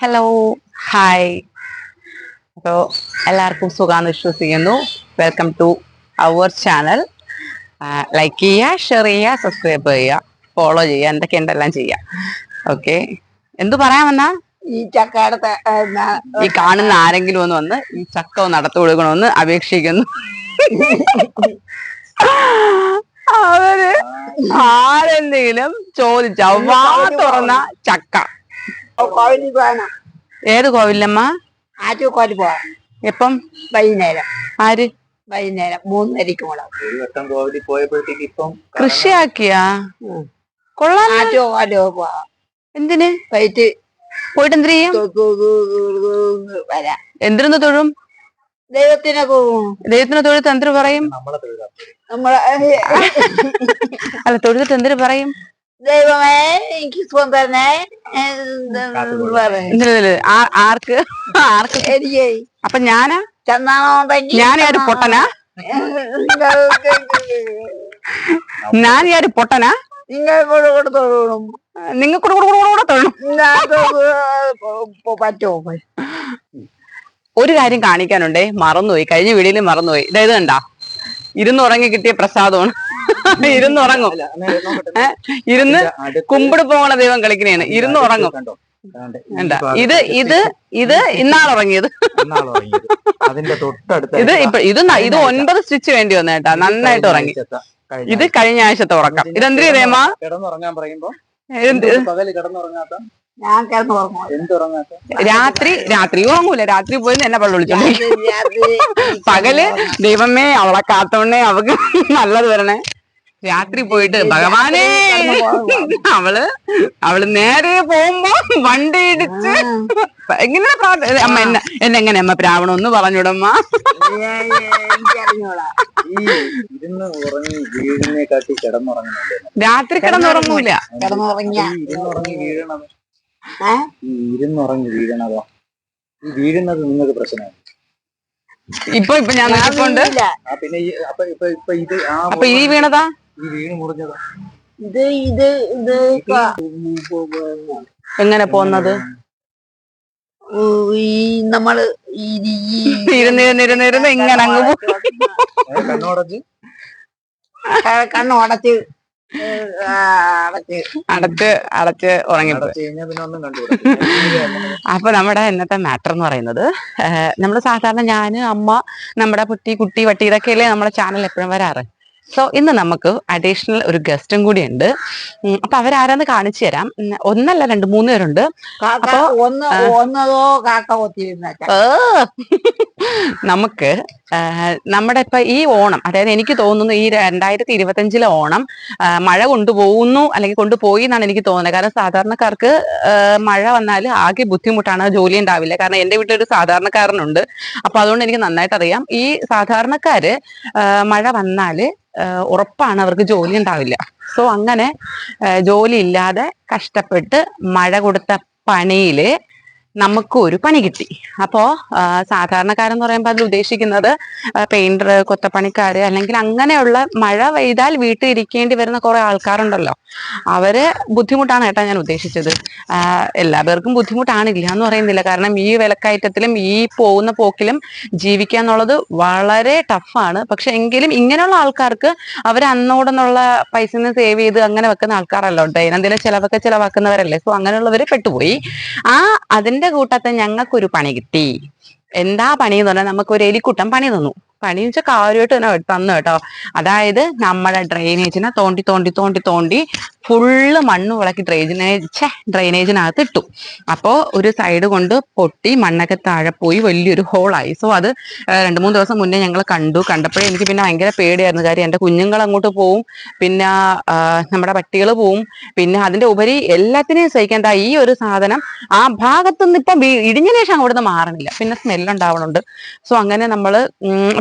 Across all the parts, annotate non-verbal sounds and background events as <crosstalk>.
Hello hi അപ്പോൾ എല്ലാവർക്കും സുഖാന്ന് വിശ്വസിക്കുന്നു. Welcome to our channel like ചെയ്യുക ഷെയർ ചെയ്യുക സബ്സ്ക്രൈബ് ചെയ്യുക ഫോളോ ചെയ്യുക എന്തൊക്കെ ഉണ്ടെല്ലാം ചെയ്യുക ഓക്കെ എന്തു പറയാൻ വന്നാ? ഈ ചക്കയുടെ ഈ കാണുന്ന ആരെങ്കിലും ഒന്ന് വന്ന് ഈ ചക്ക ഒന്ന് നടത്തു കൊടുക്കണമെന്ന് അപേക്ഷിക്കുന്നു. അവർ ആരെന്തെങ്കിലും ചോദിച്ച വാ തുറന്ന ചക്ക. പോകണം ഏത് കോവിലമ്മ? ആറ്റു കോലി പോവാം. എപ്പം? വൈകുന്നേരം. ആര്? വൈകുന്നേരം. മൂന്നരക്ക് ഒരു വട്ടം കോവിലിൽ പോയപ്പോഴത്തേക്ക് ഇപ്പം കൃഷിയാക്കിയാ. കൊള്ളാം ആറ്റു കോലി പോവാം. എന്തിന്? വൈറ്റ് പോയിട്ട് എന്ത് ചെയ്യും? തു- തു- തു- തു- തു- വരാം. എന്തിനൊന്ന് തൊഴും? ദൈവത്തിനെ പോകും ദൈവത്തിനെ തൊഴുത്ത് എന്തിനു പറയും? നമ്മളെ അല്ല തൊഴുത്തിട്ട് എന്തിനു പറയും? ദൈവമേ എനിക്ക് ആർക്ക്? ആർക്ക്? എനിക്ക്. അപ്പൊ ഞാനാ? ഞാനൊരു പൊട്ടനാ? ഒരു പൊട്ടനാ? നിങ്ങൾ കൂടെ കൂടെ കൂടെ കൂടെ തൊഴണം. പറ്റുമോ ഒരു കാര്യം കാണിക്കാനുണ്ടേ. മറന്നുപോയി. കഴിഞ്ഞ വീഡിയോയിൽ മറന്നുപോയി. ഇതായത് കണ്ടാ. ഇരുന്നുറങ്ങി കിട്ടിയ പ്രസാദമാണ്. <laughs> ഇരുന്നുറങ്ങും ഉറങ്ങും. ഇരുന്ന് കുമ്പിട് പോകണ ദൈവം കളിക്കണേണ്. ഇരുന്ന് ഉറങ്ങും. ഇത് ഇത് ഇത് ഇന്നാളുറങ്ങിയത്. ഇന്നാൾ ഉറങ്ങിയത്. അതിന്റെ തൊട്ടടുത്ത് ഇത് ഇപ്പൊ ഇത് ഇത് ഒൻപത് സ്റ്റിച്ച് വേണ്ടി വന്നു കേട്ടാ നന്നായിട്ട് ഉറങ്ങി. ഇത് കഴിഞ്ഞ ആഴ്ചത്തെ ഉറക്കം. ഇതെന്തിനു രേമ? കിടന്നുറങ്ങാൻ പറയുമ്പോ പകൽ കിടന്നുറങ്ങാത്ത? രാത്രി രാത്രി ഉറങ്ങൂല. രാത്രി പോയി എന്നെ പള്ളി വിളിച്ചോണ്ട് പകൽ ദൈവമേ അവളെ കാത്തോണ്ടേ അവക്ക് നല്ലത് വരണേ. രാത്രി പോയിട്ട് ഭഗവാനേ! <laughs> അവൾ അവൾ നേരെ പോകുമ്പോ വണ്ടി ഇടിച്ച് എങ്ങനെ അമ്മ എന്നെ എന്നെ എങ്ങനെ അമ്മ പ്രാവണം ഒന്ന് പറഞ്ഞുവിടമ്മ? രാത്രി കിടന്നുറങ്ങൂല. ഇരുന്നുറങ്ങി വീഴണത്. വീഴുന്നത് നിങ്ങൾക്ക് പ്രശ്നമാണ്. ഇപ്പൊ ഇപ്പൊ ഞാൻ നോക്കിക്കൊണ്ട്. ഇല്ല. പിന്നെ ഈ അപ്പൊ ഇപ്പൊ ഇപ്പൊ ആ അപ്പൊ ഈ വീണതാ? ഈ വീണ് മുറിഞ്ഞതാ. ഇത് ഇത് ഇത് എങ്ങനെ പോന്നത്? ഈ നമ്മൾ ഇരുന്നിരുന്നിരുന്നിരുന്ന് ഇങ്ങനെ അങ്ങ് കണ്ണോടച്ച് കണ്ണ് ഉടച്ച്? ഏ, ആ, അടച്ച്. അടച്ച് ഉറങ്ങി ഉറങ്ങിപ്പോയി അപ്പൊ നമ്മുടെ ഇന്നത്തെ മാറ്റർ എന്ന് പറയുന്നത് നമ്മൾ സാധാരണ ഞാൻ അമ്മ നമ്മുടെ കുട്ടി കുട്ടി വട്ടി ഇതൊക്കെയല്ലേ നമ്മുടെ ചാനൽ എപ്പോഴും വരാറ്. സോ ഇന്ന് നമുക്ക് അഡീഷണൽ ഒരു ഗസ്റ്റും കൂടി ഉണ്ട്. അപ്പൊ അവരാരാന്ന് കാണിച്ചു തരാം. ഒന്നല്ല രണ്ട് മൂന്ന് പേരുണ്ട്. അപ്പൊ, ഒന്ന് ഒന്നതോ കാക്ക നമുക്ക് നമ്മുടെ ഇപ്പൊ ഈ ഓണം അതായത് എനിക്ക് തോന്നുന്നു ഈ രണ്ടായിരത്തി ഇരുപത്തഞ്ചിലെ ഓണം മഴ കൊണ്ടുപോകുന്നു അല്ലെങ്കിൽ കൊണ്ടുപോയി എന്നാണ് എനിക്ക് തോന്നുന്നത്. കാരണം സാധാരണക്കാർക്ക് മഴ വന്നാൽ ആകെ ബുദ്ധിമുട്ടാണ് ജോലി ഉണ്ടാവില്ല. കാരണം എന്റെ വീട്ടിലൊരു സാധാരണക്കാരനുണ്ട്. അപ്പൊ അതുകൊണ്ട് എനിക്ക് നന്നായിട്ട് അറിയാം. ഈ സാധാരണക്കാര് മഴ വന്നാൽ ഉറപ്പാണ് അവർക്ക് ജോലി ഉണ്ടാവില്ല. സോ അങ്ങനെ ജോലി ഇല്ലാതെ കഷ്ടപ്പെട്ട് മഴ കൊടുത്ത പണിയിൽ നമുക്ക് ഒരു പണി കിട്ടി. അപ്പോ ആ, സാധാരണക്കാരെന്ന് പറയുമ്പോൾ അതിൽ ഉദ്ദേശിക്കുന്നത് പെയിന്റർ കൊത്തപ്പണിക്കാര് അല്ലെങ്കിൽ അങ്ങനെയുള്ള മഴ പെയ്താൽ വീട്ടിൽ ഇരിക്കേണ്ടി വരുന്ന കുറെ ആൾക്കാരുണ്ടല്ലോ. അവർ ബുദ്ധിമുട്ടാണ് കേട്ടോ ഞാൻ ഉദ്ദേശിച്ചത്. എല്ലാ പേർക്കും ബുദ്ധിമുട്ടാണില്ല എന്ന് പറയുന്നില്ല. കാരണം ഈ വിലക്കയറ്റത്തിലും ഈ പോകുന്ന പോക്കിലും ജീവിക്കുക എന്നുള്ളത് വളരെ ടഫാണ് പക്ഷെ എങ്കിലും ഇങ്ങനെയുള്ള ആൾക്കാർക്ക് അവർ അന്നോടെന്നുള്ള പൈസ സേവ് ചെയ്ത് അങ്ങനെ വെക്കുന്ന ആൾക്കാരല്ലോ. ദൈനംദിന ചിലവൊക്കെ ചിലവാക്കുന്നവരല്ലേ. സോ അങ്ങനെയുള്ളവര് പെട്ടുപോയി. ആ അതിന്റെ കൂട്ടത്തിൽ ഞങ്ങൾക്കൊരു പണി കിട്ടി. എന്താ പണി എന്ന് പറഞ്ഞാൽ നമുക്ക് ഒരു എലിക്കുട്ടം പണി തന്നു. പണി വെച്ചാൽ കാര്യമായിട്ട് തന്നെ തന്നു കേട്ടോ. അതായത് നമ്മുടെ ഡ്രെയിനേജിനെ തോണ്ടി തോണ്ടി തോണ്ടി തോണ്ടി ഫുള്ള് മണ്ണ് വിളക്കി ഡ്രെയിനേജ് ഡ്രെയിനേജിനകത്ത് ഇട്ടു. അപ്പോൾ ഒരു സൈഡ് കൊണ്ട് പൊട്ടി മണ്ണൊക്കെ താഴെ പോയി വലിയൊരു ഹോളായി സോ അത് രണ്ട് മൂന്ന് ദിവസം മുന്നേ ഞങ്ങൾ കണ്ടു. കണ്ടപ്പോഴേ എനിക്ക് പിന്നെ ഭയങ്കര പേടിയായിരുന്നു. കാര്യം എന്റെ കുഞ്ഞുങ്ങൾ അങ്ങോട്ട് പോവും. പിന്നെ നമ്മുടെ പട്ടികൾ പോവും. പിന്നെ അതിന്റെ ഉപരി എല്ലാത്തിനെയും സഹിക്കാൻ ദാ ഈ ഒരു സാധനം ആ ഭാഗത്തുനിന്ന് ഇപ്പം ഇടിഞ്ഞ ശേഷം അവിടുന്ന് മാറണില്ല. പിന്നെ സ്മെല്ലുണ്ടാവണുണ്ട് സോ അങ്ങനെ നമ്മൾ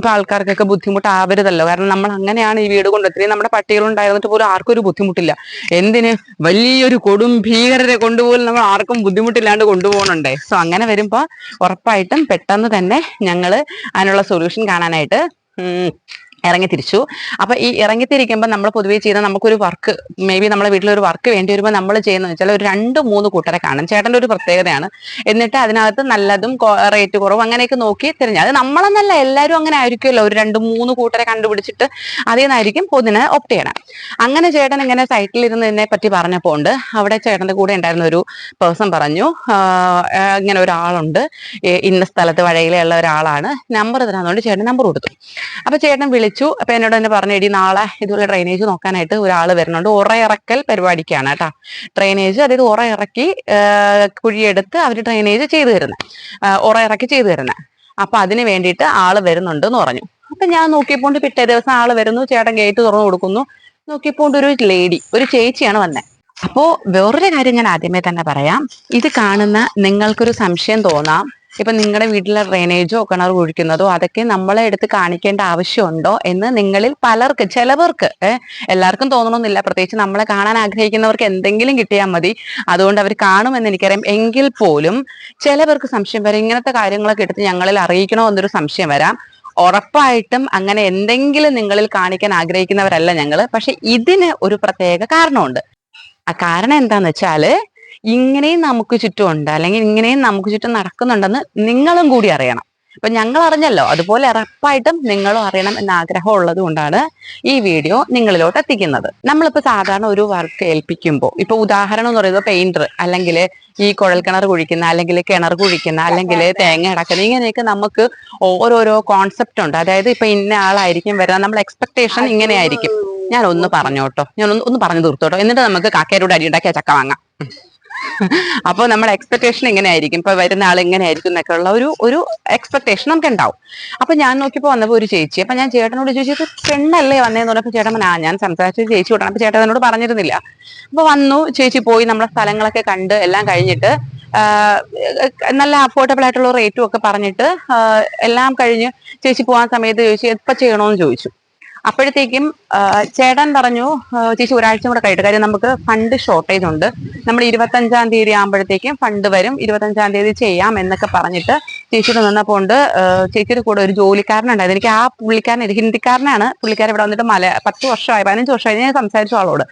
ഇപ്പൊ ആൾക്കാർക്കൊക്കെ ബുദ്ധിമുട്ടാവരുതല്ലോ കാരണം നമ്മൾ അങ്ങനെയാണ് ഈ വീട് കൊണ്ട് ഇത്രയും നമ്മുടെ പട്ടികൾ ഉണ്ടായിരുന്നിട്ട് പോലും ആർക്കും ഒരു ബുദ്ധിമുട്ടില്ല. എന്തിന്? വലിയൊരു കൊടും ഭീകരരെ കൊണ്ടുപോലും നമ്മൾ ആർക്കും ബുദ്ധിമുട്ടില്ലാണ്ട് കൊണ്ടുപോകണുണ്ടേ. സോ അങ്ങനെ വരുമ്പോൾ ഉറപ്പായിട്ടും പെട്ടെന്ന് തന്നെ ഞങ്ങൾ അതിനുള്ള സൊല്യൂഷൻ കാണാനായിട്ട് ഇറങ്ങി തിരിച്ചു അപ്പൊ ഈ ഇറങ്ങി തിരിക്കുമ്പോൾ നമ്മൾ പൊതുവേ ചെയ്യുന്ന നമുക്കൊരു വർക്ക് മേ ബി നമ്മളെ വീട്ടിലൊരു വർക്ക് വേണ്ടി വരുമ്പോൾ നമ്മൾ ചെയ്യുന്നത് വെച്ചാൽ ഒരു രണ്ട് മൂന്ന് കൂട്ടരെ കാണും. ചേട്ടന്റെ ഒരു പ്രത്യേകതയാണ്. എന്നിട്ട് അതിനകത്ത് നല്ലതും റേറ്റ് കുറവും അങ്ങനെയൊക്കെ നോക്കി തിരഞ്ഞു. അത് നമ്മളെന്നല്ല എല്ലാവരും അങ്ങനെ ആയിരിക്കുമല്ലോ. ഒരു രണ്ട് മൂന്ന് കൂട്ടരെ കണ്ടുപിടിച്ചിട്ട് അതിൽ നിന്നായിരിക്കും ഒന്നിനെ ഒപ്റ്റ് ചെയ്യണം. അങ്ങനെ ചേട്ടൻ ഇങ്ങനെ സൈറ്റിൽ ഇരുന്നതിനെ പറ്റി പറഞ്ഞപ്പോൾ ഉണ്ട്. അവിടെ ചേട്ടന്റെ കൂടെ ഉണ്ടായിരുന്ന ഒരു പേഴ്സൺ പറഞ്ഞു ഇങ്ങനെ ഒരാളുണ്ട്. ഇന്ന സ്ഥലത്ത് വഴയിലുള്ള ഒരാളാണ്. നമ്പർ തരാന്നുകൊണ്ട് ചേട്ടൻ നമ്പർ കൊടുത്തു. അപ്പൊ ചേട്ടൻ അപ്പൊ എന്നോട് തന്നെ പറഞ്ഞു എടി നാളെ ഇതുപോലെ ഡ്രെയിനേജ് നോക്കാനായിട്ട് ഒരാൾ വരുന്നുണ്ട്. ഉറ ഇറക്കൽ പരിപാടിക്കാണ് കേട്ടോ. ഡ്രെയിനേജ് അതായത് ഉറ ഇറക്കി കുഴിയെടുത്ത് അവർ ഡ്രെയിനേജ് ചെയ്തു തരുന്നത് ഉറ ഇറക്കി ചെയ്തു തരുന്നത് അപ്പൊ അതിന് വേണ്ടിയിട്ട് ആൾ വരുന്നുണ്ട് എന്ന് പറഞ്ഞു. അപ്പൊ ഞാൻ നോക്കിയപ്പോൾ പിറ്റേ ദിവസം ആൾ വരുന്നു. ചേട്ടൻ ഗേറ്റ് തുറന്നു കൊടുക്കുന്നു. നോക്കിയപ്പോൾ ഒരു ലേഡി ഒരു ചേച്ചിയാണ് വന്നത് അപ്പോ വേറൊരു കാര്യം ഞാൻ ആദ്യമേ തന്നെ പറയാം. ഇത് കാണുന്ന നിങ്ങൾക്കൊരു സംശയം തോന്നാം. ഇപ്പൊ നിങ്ങളുടെ വീട്ടിലെ ഡ്രെയിനേജോ കിണർ കുഴിക്കുന്നതോ അതൊക്കെ നമ്മളെ എടുത്ത് കാണിക്കേണ്ട ആവശ്യമുണ്ടോ എന്ന് നിങ്ങളിൽ പലർക്ക് ചിലവർക്ക് എല്ലാവർക്കും തോന്നണമെന്നില്ല പ്രത്യേകിച്ച് നമ്മളെ കാണാൻ ആഗ്രഹിക്കുന്നവർക്ക് എന്തെങ്കിലും കിട്ടിയാൽ മതി. അതുകൊണ്ട് അവർ കാണുമെന്ന് എനിക്കറിയാം. എങ്കിൽ പോലും ചിലവർക്ക് സംശയം വരാം. ഇങ്ങനത്തെ കാര്യങ്ങളൊക്കെ എടുത്ത് ഞങ്ങളിൽ അറിയിക്കണോ എന്നൊരു സംശയം വരാം. ഉറപ്പായിട്ടും അങ്ങനെ എന്തെങ്കിലും നിങ്ങളിൽ കാണിക്കാൻ ആഗ്രഹിക്കുന്നവരല്ല ഞങ്ങൾ പക്ഷെ ഇതിന് ഒരു പ്രത്യേക കാരണമുണ്ട്. ആ കാരണം എന്താന്ന് വെച്ചാൽ ഇങ്ങനെയും നമുക്ക് ചുറ്റുമുണ്ട് അല്ലെങ്കിൽ ഇങ്ങനെയും നമുക്ക് ചുറ്റും നടക്കുന്നുണ്ടെന്ന് നിങ്ങളും കൂടി അറിയണം. അപ്പൊ ഞങ്ങൾ അറിഞ്ഞല്ലോ അതുപോലെ ഉറപ്പായിട്ടും നിങ്ങളും അറിയണം എന്ന ആഗ്രഹം ഉള്ളത് കൊണ്ടാണ് ഈ വീഡിയോ നിങ്ങളിലോട്ട് എത്തിക്കുന്നത്. നമ്മളിപ്പോ സാധാരണ ഒരു വർക്ക് ഏൽപ്പിക്കുമ്പോൾ ഇപ്പൊ ഉദാഹരണം എന്ന് പറയുന്നത് പെയിന്റർ അല്ലെങ്കിൽ ഈ കുഴൽ കിണർ കുഴിക്കുന്ന അല്ലെങ്കിൽ കിണർ കുഴിക്കുന്ന അല്ലെങ്കിൽ തേങ്ങ അടക്കുന്ന ഇങ്ങനെയൊക്കെ നമുക്ക് ഓരോരോ കോൺസെപ്റ്റ് ഉണ്ട്. അതായത് ഇപ്പൊ ഇന്ന ആളായിരിക്കും വരുന്നത് നമ്മൾ എക്സ്പെക്ടേഷൻ ഇങ്ങനെയായിരിക്കും ഞാൻ ഒന്ന് പറഞ്ഞോട്ടോ ഞാൻ ഒന്ന് ഒന്ന് പറഞ്ഞു തീർത്തോട്ടോ. എന്നിട്ട് നമുക്ക് കാക്കയുടെ അടി ഉണ്ടാക്കിയ ചക്ക വാങ്ങാം. അപ്പോൾ നമ്മുടെ എക്സ്പെക്ടേഷൻ എങ്ങനെയായിരിക്കും ഇപ്പൊ വരുന്ന ആൾ എങ്ങനെയായിരിക്കും എന്നൊക്കെ ഉള്ള ഒരു ഒരു എക്സ്പെക്ടേഷൻ നമുക്ക് ഉണ്ടാവും അപ്പൊ ഞാൻ നോക്കിയപ്പോ വന്നപ്പോൾ ഒരു ചേച്ചി അപ്പൊ ഞാൻ ചേട്ടനോട് ചോദിച്ചു "ഇത് പെണ്ണല്ലേ വന്നേന്ന് പറഞ്ഞപ്പോ ചേട്ടൻ ആ ഞാൻ സംസാരിച്ചു ചേച്ചി വിടണം അപ്പൊ ചേട്ടൻ എന്നോട് പറഞ്ഞിരുന്നില്ല. അപ്പൊ വന്നു ചേച്ചി പോയി നമ്മുടെ സ്ഥലങ്ങളൊക്കെ കണ്ട് എല്ലാം കഴിഞ്ഞിട്ട് നല്ല അഫോർഡബിൾ ആയിട്ടുള്ള റേറ്റും ഒക്കെ പറഞ്ഞിട്ട് എല്ലാം കഴിഞ്ഞ് ചേച്ചി പോകാൻ സമയത്ത് ചോദിച്ചു എപ്പോ ചെയ്യണോന്ന്? ചോദിച്ചു. അപ്പോഴത്തേക്കും ചേട്ടൻ പറഞ്ഞു ചേച്ചി ഒരാഴ്ച കൂടെ കഴിയിട്ട് കാര്യം നമുക്ക് ഫണ്ട് ഷോർട്ടേജ് ഉണ്ട് നമ്മൾ ഇരുപത്തഞ്ചാം തീയതി ആകുമ്പോഴത്തേക്കും ഫണ്ട് വരും. ഇരുപത്തഞ്ചാം തീയതി ചെയ്യാം എന്നൊക്കെ പറഞ്ഞിട്ട് ചേച്ചിയുടെ നിന്നപ്പോൾ ഉണ്ട് ചേച്ചിയുടെ കൂടെ ഒരു ജോലിക്കാരനുണ്ടായിരുന്നു. എനിക്ക് ആ പുള്ളിക്കാരൻ ഹിന്ദിക്കാരനാണ്. പുള്ളിക്കാരൻ ഇവിടെ വന്നിട്ട് മല പത്ത് വർഷമായി പതിനഞ്ച് വർഷമായി ഞാൻ സംസാരിച്ചു ആളോട്.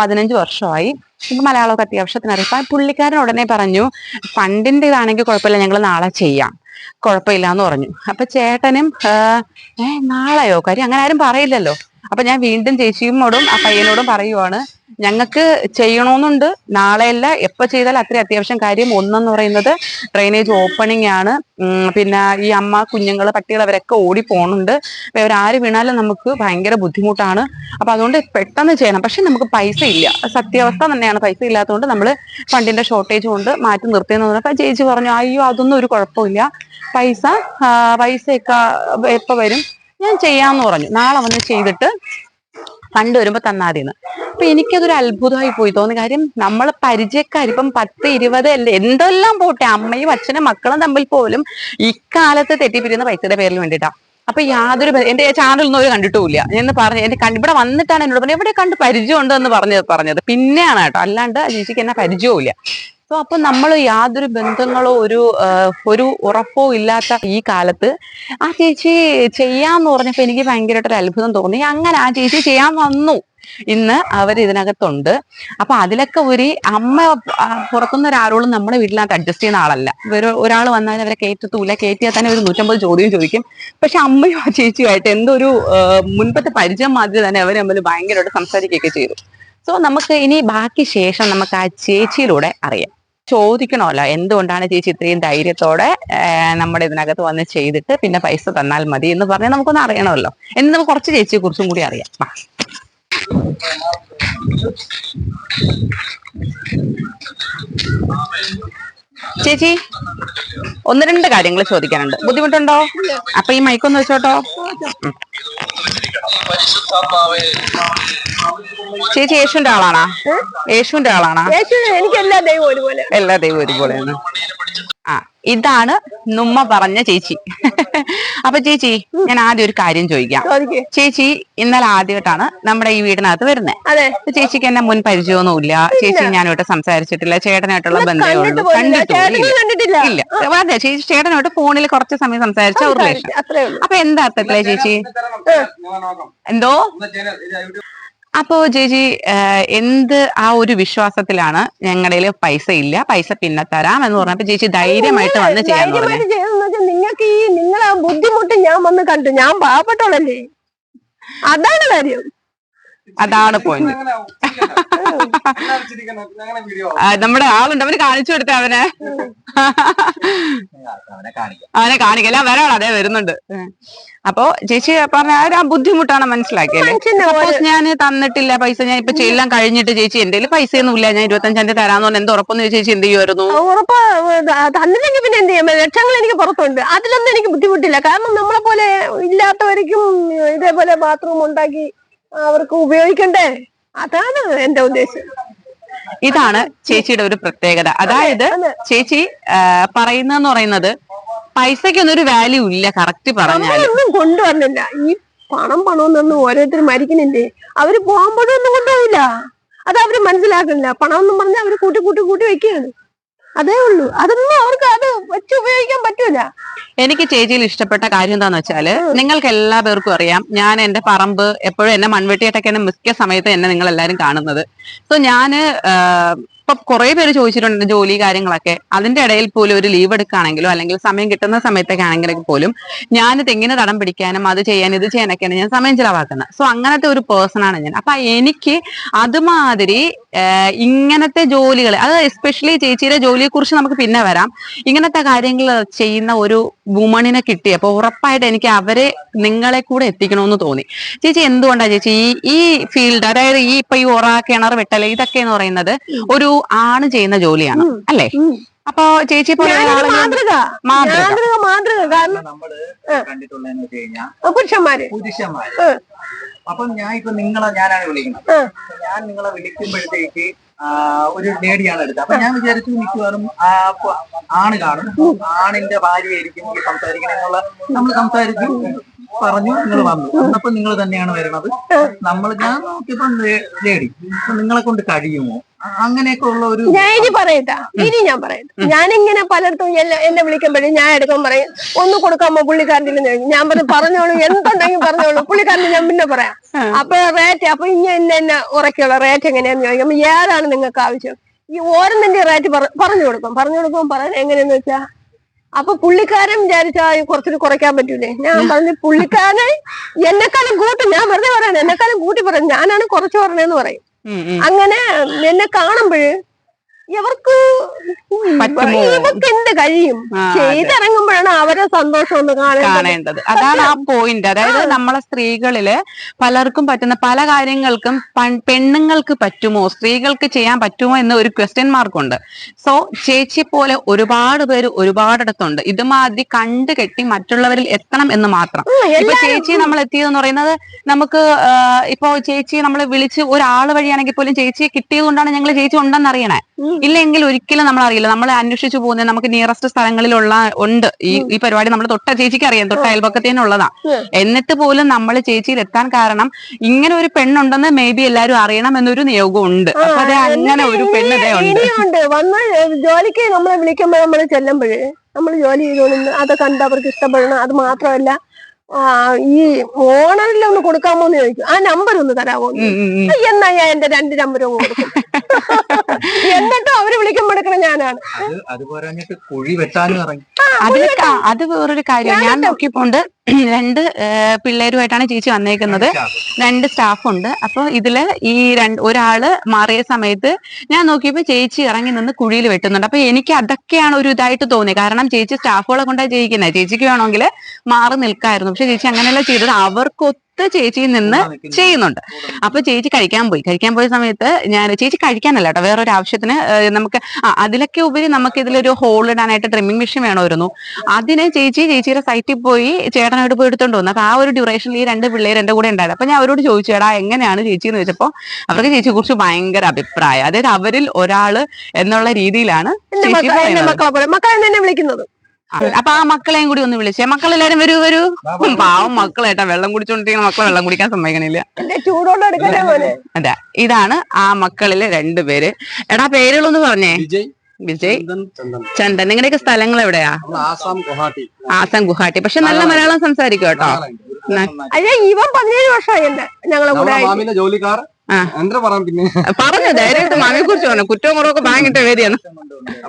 പതിനഞ്ച് വർഷമായി. എനിക്ക് മലയാളമൊക്കെ അത്യാവശ്യത്തിന് അറിയാം പുള്ളിക്കാരൻ ഉടനെ പറഞ്ഞു ഫണ്ടിന്റെ ഇതാണെങ്കിൽ കുഴപ്പമില്ല ഞങ്ങൾ നാളെ ചെയ്യാം. കുഴപ്പമില്ല എന്ന് പറഞ്ഞു. അപ്പൊ ചേട്ടനും ഏ നാളെയോ? കാര്യം അങ്ങനെ ആരും പറയില്ലല്ലോ. അപ്പൊ ഞാൻ വീണ്ടും ചേച്ചിയോടും ആ പയ്യനോടും പറയുവാണ് ഞങ്ങൾക്ക് ചെയ്യണമെന്നുണ്ട് നാളെയല്ല എപ്പോ ചെയ്താൽ അത്രയും അത്യാവശ്യം കാര്യം. ഒന്നെന്ന് പറയുന്നത് ഡ്രെയിനേജ് ഓപ്പണിംഗ് ആണ് പിന്നെ ഈ അമ്മ കുഞ്ഞുങ്ങൾ പട്ടികൾ അവരൊക്കെ ഓടി പോകുന്നുണ്ട് ഇവരാര് വീണാലും നമുക്ക് ഭയങ്കര ബുദ്ധിമുട്ടാണ്. അപ്പൊ അതുകൊണ്ട് പെട്ടെന്ന് ചെയ്യണം. പക്ഷെ നമുക്ക് പൈസ ഇല്ല. സത്യാവസ്ഥ തന്നെയാണ്. പൈസ ഇല്ലാത്തതുകൊണ്ട് നമ്മൾ ഫണ്ടിന്റെ ഷോർട്ടേജ് കൊണ്ട് മാറ്റി നിർത്തിയെന്ന് പറഞ്ഞപ്പോ ചേച്ചി പറഞ്ഞു അയ്യോ അതൊന്നും ഒരു കുഴപ്പമില്ല. പൈസ പൈസയൊക്കെ എപ്പോൾ വരും? ഞാൻ ചെയ്യാന്ന് പറഞ്ഞു. നാളെ വന്ന് ചെയ്തിട്ട് കണ്ടു വരുമ്പോൾ തന്നാതിന്ന്. അപ്പൊ എനിക്കതൊരു അത്ഭുതമായി പോയി തോന്നി. കാര്യം നമ്മൾ പരിചയക്കാർ ഇപ്പം പത്ത് ഇരുപത് അല്ലേ എന്തെല്ലാം പോട്ടെ അമ്മയും അച്ഛനും മക്കളും തമ്മിൽ പോലും ഇക്കാലത്ത് തെറ്റിപ്പിരിയുന്ന പൈസയുടെ പേരിൽ വേണ്ടിയിട്ടാ അപ്പൊ യാതൊരു എന്റെ ചാനലൊന്നും അവർ കണ്ടിട്ടുമില്ല. എന്ന് പറഞ്ഞു എന്റെ കണ്ട് ഇവിടെ വന്നിട്ടാണ് എന്നോട് പറഞ്ഞത്. എവിടെ കണ്ട് പരിചയമുണ്ട് എന്ന് പറഞ്ഞത്. പറഞ്ഞത് പിന്നെയാണ് കേട്ടോ. അല്ലാണ്ട് ചേച്ചിക്ക് എന്നെ പരിചയവും സോ അപ്പൊ നമ്മൾ യാതൊരു ബന്ധങ്ങളോ ഒരു ഒരു ഉറപ്പോ ഇല്ലാത്ത ഈ കാലത്ത് ആ ചേച്ചി ചെയ്യാന്ന് പറഞ്ഞപ്പോ എനിക്ക് ഭയങ്കരമായിട്ടൊരു അത്ഭുതം തോന്നി. അങ്ങനെ ആ ചേച്ചി ചെയ്യാൻ വന്നു. ഇന്ന് അവർ ഇതിനകത്തുണ്ട്. അപ്പൊ അതിലൊക്കെ ഒരു അമ്മ പുറത്തുനിന്ന് ഒരാളോടും നമ്മുടെ വീട്ടിനകത്ത് അഡ്ജസ്റ്റ് ചെയ്യുന്ന ആളല്ല. ഒരു ഒരാൾ വന്നാൽ അവരെ കയറ്റത്തൂല. കയറ്റിയാൽ തന്നെ ഒരു നൂറ്റമ്പത് ചോദ്യം ചോദിക്കും. പക്ഷെ അമ്മയും ആ ചേച്ചിയുമായിട്ട് എന്തോ ഒരു മുൻപത്തെ പരിചയം മാതിരി തന്നെ അവർ തമ്മിൽ ഭയങ്കരമായിട്ട് സംസാരിക്കുകയൊക്കെ ചെയ്തു. സോ നമുക്ക് ഇനി ബാക്കി ശേഷം നമുക്ക് ആ ചേച്ചിയിലൂടെ അറിയാം. ചോദിക്കണമല്ലോ. എന്തുകൊണ്ടാണ് ചേച്ചി ഇത്രയും ധൈര്യത്തോടെ നമ്മുടെ ഇതിനകത്ത് വന്ന് ചെയ്തിട്ട് പിന്നെ പൈസ തന്നാൽ മതി എന്ന് പറഞ്ഞാൽ നമുക്കൊന്ന് അറിയണമല്ലോ. എന്ന് നമുക്ക് കുറച്ച് ചേച്ചിയെ കുറിച്ചും കൂടി അറിയാം. ചേച്ചി ഒന്ന് രണ്ട് കാര്യങ്ങൾ ചോദിക്കാനുണ്ട്. ബുദ്ധിമുട്ടുണ്ടോ? അപ്പൊ ഈ മൈക്കൊന്ന് വെച്ചോട്ടോ. ചേച്ചി യേശുവിന്റെ ആളാണാ? യേശുവിന്റെ ആളാണാ? എനിക്ക് എല്ലാ ദൈവം ഒരുപോലെ. എല്ലാ ദൈവം ഒരുപോലെയാണ്. ആ ഇതാണ് നുമ്മ പറഞ്ഞ ചേച്ചി. അപ്പൊ ചേച്ചി ഞാൻ ആദ്യം ഒരു കാര്യം ചോദിക്കാം. ചേച്ചി ഇന്നലെ ആദ്യമായിട്ടാണ് നമ്മുടെ ഈ വീടിനകത്ത് വരുന്നത് അതെ. ചേച്ചിക്ക് എന്നെ മുൻ പരിചയമൊന്നുമില്ല. ചേച്ചി ഞാനോട്ട് സംസാരിച്ചിട്ടില്ല. ചേട്ടനായിട്ടുള്ള ബന്ധമേ കണ്ടിട്ട് ഉള്ളൂ കണ്ടിട്ടില്ല. ഇല്ല. അതെ ചേച്ചി ചേട്ടനായിട്ട് ഫോണിൽ കുറച്ച് സമയം സംസാരിച്ച ഒരു റിലേഷൻ. അപ്പൊ എന്താ അർത്ഥത്തിലെ ചേച്ചി? എന്തോ? അപ്പോ ചേച്ചി എന്ത് ആ ഒരു വിശ്വാസത്തിലാണ് ഞങ്ങളുടെ പൈസ ഇല്ല. പൈസ പിന്നെ തരാം എന്ന് പറഞ്ഞപ്പോ ചേച്ചി ധൈര്യമായിട്ട് വന്ന് ചെയ്യാൻ നിങ്ങൾക്ക് ഈ നിങ്ങളെ ബുദ്ധിമുട്ട് ഞാൻ വന്ന് കണ്ടു. ഞാൻ പാവപ്പെട്ടോളല്ലേ അതാണ് കാര്യം. അതാണ് പോയിന്റ് നമ്മുടെ ആളുണ്ട്. അവന് കാണിച്ചു കൊടുത്ത അവനെ. അവനെ കാണിക്കല്ല വരാള അതേ വരുന്നുണ്ട്. അപ്പോ ചേച്ചി പറഞ്ഞ ആ ബുദ്ധിമുട്ടാണ് സപ്പോസ് ഞാൻ തന്നിട്ടില്ല പൈസ ഞാൻ ഇപ്പൊ ചെയ്യാൻ കഴിഞ്ഞിട്ട് ചേച്ചി എന്റെ പൈസ ഒന്നും ഇല്ല. ഞാൻ ഇരുപത്തഞ്ചാം തീയതി തരാന്ന് പറഞ്ഞ എന്ത് ഉറപ്പൊന്നും ചേച്ചി എന്ത് ചെയ്യുമായിരുന്നു ഉറപ്പ് തന്നില്ലെങ്കിൽ പിന്നെ എന്ത് ചെയ്യാം? ലക്ഷങ്ങൾ എനിക്ക് പുറത്തുണ്ട്. അതിലൊന്നും എനിക്ക് ബുദ്ധിമുട്ടില്ല. കാരണം നമ്മളെ പോലെ ഇല്ലാത്തവർക്കും ഇതേപോലെ ബാത്റൂം ഉണ്ടാക്കി അവർക്ക് ഉപയോഗിക്കണ്ടേ? അതാണ് എന്റെ ഉദ്ദേശം. ഇതാണ് ചേച്ചിയുടെ ഒരു പ്രത്യേകത. അതായത് ചേച്ചി പറയുന്നതെന്ന് പറയുന്നത് പൈസക്കൊന്നും ഒരു വാല്യൂ ഇല്ല കറക്റ്റ് പറഞ്ഞാൽ ഒന്നും കൊണ്ടുവരണില്ല. ഈ പണം പണം എന്നൊന്നും ഓരോരുത്തർ മരിക്കുന്നില്ലേ? അവർ പോകുമ്പോഴൊന്നും കൊണ്ടുപോകില്ല അത് അവർ മനസ്സിലാക്കുന്നില്ല. പണം എന്നും പറഞ്ഞാൽ അവർ കൂട്ടി കൂട്ടി കൂട്ടി വെക്കുകയാണ്. അതേ ഉള്ളൂ. അതൊന്നും അവർക്ക് അത് വെച്ച് ഉപയോഗിക്കാൻ പറ്റൂല. എനിക്ക് ചേച്ചിയിൽ ഇഷ്ടപ്പെട്ട കാര്യം എന്താന്ന് വെച്ചാൽ നിങ്ങൾക്ക് എല്ലാ പേർക്കും അറിയാം. ഞാൻ എന്റെ പറമ്പ് എപ്പോഴും എന്നെ മൺവെട്ടിയായിട്ടൊക്കെയാണ് മിക്ക സമയത്ത് എന്നെ നിങ്ങൾ എല്ലാരും കാണുന്നത്. സോ ഞാൻ ഇപ്പൊ കുറെ പേര് ചോദിച്ചിട്ടുണ്ട് ജോലി കാര്യങ്ങളൊക്കെ. അതിന്റെ ഇടയിൽ പോലും ഒരു ലീവ് എടുക്കുകയാണെങ്കിലോ അല്ലെങ്കിൽ സമയം കിട്ടുന്ന സമയത്തൊക്കെ ആണെങ്കിലും പോലും ഞാൻ തെങ്ങിന് തടം പിടിക്കാനും അത് ചെയ്യാനും ഇത് ചെയ്യാനൊക്കെയാണ് ഞാൻ സമയം ചിലവാക്കുന്നത്. സോ അങ്ങനത്തെ ഒരു പേഴ്സൺ ആണ് ഞാൻ. അപ്പൊ എനിക്ക് അതുമാതിരി ഇങ്ങനത്തെ ജോലികൾ അത് എസ്പെഷ്യലി ചേച്ചിയുടെ ജോലിയെ കുറിച്ച് നമുക്ക് പിന്നെ വരാം. ഇങ്ങനത്തെ കാര്യങ്ങൾ ചെയ്യുന്ന ഒരു വുമണിനെ കിട്ടി അപ്പൊ ഉറപ്പായിട്ട് എനിക്ക് അവരെ നിങ്ങളെ കൂടെ എത്തിക്കണമെന്ന് തോന്നി. ചേച്ചി എന്തുകൊണ്ടാണ് ചേച്ചി? ഈ ഈ ഫീൽഡ് അതായത് ഈ ഇപ്പൊ ഈ ഉറ കിണർ വെട്ടൽ ഇതൊക്കെ എന്ന് പറയുന്നത് ഒരു ആണ് ചെയ്യുന്ന ജോലിയാണ് അല്ലേ? അപ്പോ അപ്പൊ ചേച്ചി മാതൃക. മാതൃക. മാതൃക. കാരണം നമ്മൾ കണ്ടിട്ടുള്ളതെന്ന് വെച്ച് കഴിഞ്ഞാൽ പുരുഷന്മാര്. പുരുഷന്മാര്. അപ്പം ഞാൻ ഇപ്പൊ നിങ്ങളെ ഞാനാണ് വിളിക്കുന്നത്. ഞാൻ നിങ്ങളെ വിളിക്കുമ്പോഴത്തേക്ക് ഒരു ലേഡിയാണ് എടുത്തത്. അപ്പൊ ഞാൻ വിചാരിച്ചു മിക്കവാറും ആണ് കാണും. ആണിന്റെ ഭാര്യയായിരിക്കും ഈ സംസാരിക്കണെന്നുള്ള നമ്മൾ സംസാരിച്ചു. പറഞ്ഞു നിങ്ങൾ വന്നു. വന്നപ്പോ നിങ്ങൾ തന്നെയാണ് വരുന്നത് നമ്മൾ ഞാൻ നോക്കിയപ്പോ ലേഡി. നിങ്ങളെ കൊണ്ട് കഴിയുമോ? അങ്ങനെയൊക്കെ ഉള്ള ഒരു ഞാൻ ഇനി പറയട്ടാ. ഇനി ഞാൻ പറയട്ടെ. ഞാനിങ്ങനെ പലയിടത്തും എന്നെ വിളിക്കുമ്പോഴേ ഞാൻ എടുക്കാൻ പറയും ഒന്ന് കൊടുക്കാമോ പുള്ളിക്കാരന്റെ ഞാൻ പറഞ്ഞു പറഞ്ഞോളൂ എന്തുണ്ടെങ്കിൽ പറഞ്ഞോളൂ. പുള്ളിക്കാരന്റെ ഞാൻ പിന്നെ പറയാം. അപ്പൊ റേറ്റ് അപ്പൊ ഇനി എന്നെ എന്നെ ഉറക്കുള്ള റേറ്റ് എങ്ങനെയാന്ന് ചോദിക്കുമ്പോ ഏതാണ് നിങ്ങൾക്ക് ആവശ്യം? ഈ ഓരോന്നിന്റെ റേറ്റ് പറഞ്ഞു കൊടുക്കും. പറഞ്ഞു കൊടുക്കും പറയാൻ എങ്ങനെയെന്ന് വെച്ചാ അപ്പൊ പുള്ളിക്കാരൻ വിചാരിച്ചാ കുറച്ചൊരു കുറയ്ക്കാൻ പറ്റൂലേ? ഞാൻ പറഞ്ഞു പുള്ളിക്കാരൻ എന്നെക്കാളും കൂട്ടും ഞാൻ വെറുതെ പറയാൻ എന്നെക്കാളും കൂട്ടി പറയും. ഞാനാണ് കുറച്ച് പറഞ്ഞതെന്ന് പറയും. അങ്ങനെ എന്നെ കാണുമ്പോഴ് ഇവർക്ക് പറ്റുമോ? ഇവർക്ക് എന്ത് കഴിയും. ചെയ്തിറങ്ങുമ്പോഴാണ് അവരെ സന്തോഷം ഒന്ന് കാണേണ്ടത്. അതാണ് ആ പോയിന്റ് അതായത് നമ്മളെ സ്ത്രീകളിൽ പലർക്കും പറ്റുന്ന പല കാര്യങ്ങൾക്കും പെണ്ണുങ്ങൾക്ക് പറ്റുമോ? സ്ത്രീകൾക്ക് ചെയ്യാൻ പറ്റുമോ എന്ന ഒരു ക്വസ്റ്റ്യൻ മാർക്കുണ്ട് സോ ചേച്ചി പോലെ ഒരുപാട് പേര് ഒരുപാടിടത്തുണ്ട്. ഇതുമാതിരി കണ്ടു കെട്ടി മറ്റുള്ളവരിൽ എത്തണം എന്ന് മാത്രം. ഇപ്പൊ ചേച്ചി നമ്മൾ എത്തിയതെന്ന് പറയുന്നത് നമുക്ക് ഇപ്പോ ചേച്ചി നമ്മൾ വിളിച്ച് ഒരാൾ വഴിയാണെങ്കിൽ പോലും ചേച്ചിയെ കിട്ടിയത് കൊണ്ടാണ് ഞങ്ങൾ ചേച്ചി ഉണ്ടെന്ന് അറിയണേ. ഇല്ലെങ്കിൽ ഒരിക്കലും നമ്മൾ അറിയില്ല നമ്മൾ അന്വേഷിച്ചു പോകുന്ന നമുക്ക് നിയറസ്റ്റ് സ്ഥലങ്ങളിലുള്ള ഉണ്ട്. ഈ ഈ പരിപാടി നമ്മൾ തൊട്ട ചേച്ചിക്ക് അറിയാം. തൊട്ട അയൽപക്കത്തേനുള്ളതാ. എന്നിട്ട് പോലും നമ്മൾ ചേച്ചിയിൽ എത്താൻ കാരണം ഇങ്ങനെ ഒരു പെണ്ണുണ്ടെന്ന് മേ ബി എല്ലാരും അറിയണം എന്നൊരു നിയോഗം ഉണ്ട്. അപ്പൊ അതെ അങ്ങനെ ഒരു പെണ്ണ് ഉണ്ട്. വന്ന് ജോലിക്ക് നമ്മളെ വിളിക്കുമ്പോൾ നമ്മൾ ചെല്ലുമ്പോഴേ നമ്മൾ ജോലി ചെയ്തോളുന്നു അത് കണ്ട് അവർക്ക് ഇഷ്ടപ്പെടണം. അത് മാത്രമല്ല ഈ ഓണറിൽ ഒന്ന് കൊടുക്കാമോ എന്ന് ചോദിക്കും. ആ നമ്പർ ഒന്ന് തരാമോ? എന്ന് ഞാൻ എന്റെ രണ്ട് നമ്പറും കൊടുക്കും. <laughs> എന്നിട്ടും അവർ വിളിക്കുമ്പോ എടുക്കണം ഞാനാണ്. അത് അതുപോലെ കഴിഞ്ഞിട്ട് കുഴി വെട്ടാനും ഇറങ്ങി. അതിൽ അത് വേറൊരു കാര്യം. ഞാൻ നോക്കിയപ്പോണ്ട് രണ്ട് പിള്ളേരുമായിട്ടാണ് ചേച്ചി വന്നേക്കുന്നത്. രണ്ട് സ്റ്റാഫുണ്ട്. അപ്പൊ ഇതിൽ ഈ രണ്ട് ഒരാൾ മാറിയ സമയത്ത് ഞാൻ നോക്കിയപ്പോ ചേച്ചി ഇറങ്ങി നിന്ന് കുഴിയിൽ വെട്ടുന്നുണ്ട്. അപ്പൊ എനിക്ക് അതൊക്കെയാണ് ഒരു ഇതായിട്ട് തോന്നിയത് കാരണം ചേച്ചി സ്റ്റാഫുകളെ കൊണ്ടാണ് ചെയ്യിക്കുന്നത് ചേച്ചിക്ക് വേണമെങ്കിൽ മാറി നിൽക്കായിരുന്നു. പക്ഷെ ചേച്ചി അങ്ങനെയല്ല ചെയ്തത്. അവർക്ക് അടുത്ത ചേച്ചിയിൽ നിന്ന് ചെയ്യുന്നുണ്ട്. അപ്പൊ ചേച്ചി കഴിക്കാൻ പോയി. കഴിക്കാൻ പോയ സമയത്ത് ഞാൻ ചേച്ചി കഴിക്കാനല്ല കേട്ടോ വേറൊരു ആവശ്യത്തിന് നമുക്ക് അതിലൊക്കെ ഉപരി നമുക്ക് ഇതിലൊരു ഹോൾ ഇടാനായിട്ട് ട്രിമ്മിങ് മെഷീൻ വേണമായിരുന്നു. അതിന് ചേച്ചി ചേച്ചിയുടെ സൈറ്റിൽ പോയി ചേട്ടനോട് പോയി എടുത്തോണ്ട് വന്നു. അപ്പൊ ആ ഒരു ഡ്യൂറേഷനിൽ ഈ രണ്ട് പിള്ളേർ എന്റെ കൂടെ ഉണ്ടായത് അപ്പൊ ഞാൻ അവരോട് ചോദിച്ചു എടാ എങ്ങനെയാണ് ചേച്ചി? എന്ന് വെച്ചപ്പോ അവർക്ക് ചേച്ചിയെ കുറിച്ച് ഭയങ്കര അഭിപ്രായം. അതായത് അവരിൽ ഒരാൾ എന്നുള്ള രീതിയിലാണ് ചേച്ചി പറയുന്നത്. മക്കളെ പോലെ. മക്കളെ തന്നെ വിളിക്കുന്നത്. അപ്പൊ ആ മക്കളെയും കൂടി ഒന്ന് വിളിച്ചേ. മക്കളെല്ലാരും വരൂ വരൂ. പാവം മക്കളേട്ടാ വെള്ളം കുടിച്ചോണ്ടിരിക്കുന്ന മക്കളെ വെള്ളം കുടിക്കാൻ സമ്മതിക്കണില്ല. അതെ. ഇതാണ് ആ മക്കളിലെ രണ്ടുപേര് എടാ പേരുകളൊന്ന് പറഞ്ഞേ. വിജയ് ചന്ദൻ നിങ്ങളുടെയൊക്കെ സ്ഥലങ്ങൾ എവിടെയാ? ആസാം ഗുവാഹട്ടി ആസാം ഗുഹാട്ടി പക്ഷെ നല്ല മലയാളം സംസാരിക്കും കേട്ടോ. ഇവൻ പതിനേഴ് വർഷമായി ഞങ്ങളെ കൂടെ ജോലിക്കാർ. പറഞ്ഞു ധൈര്യമായിട്ട് മാമിയെ കുറിച്ച് പറഞ്ഞു. കുറ്റവും കുറവൊക്കെ ഭയങ്കര പതിനഞ്ചു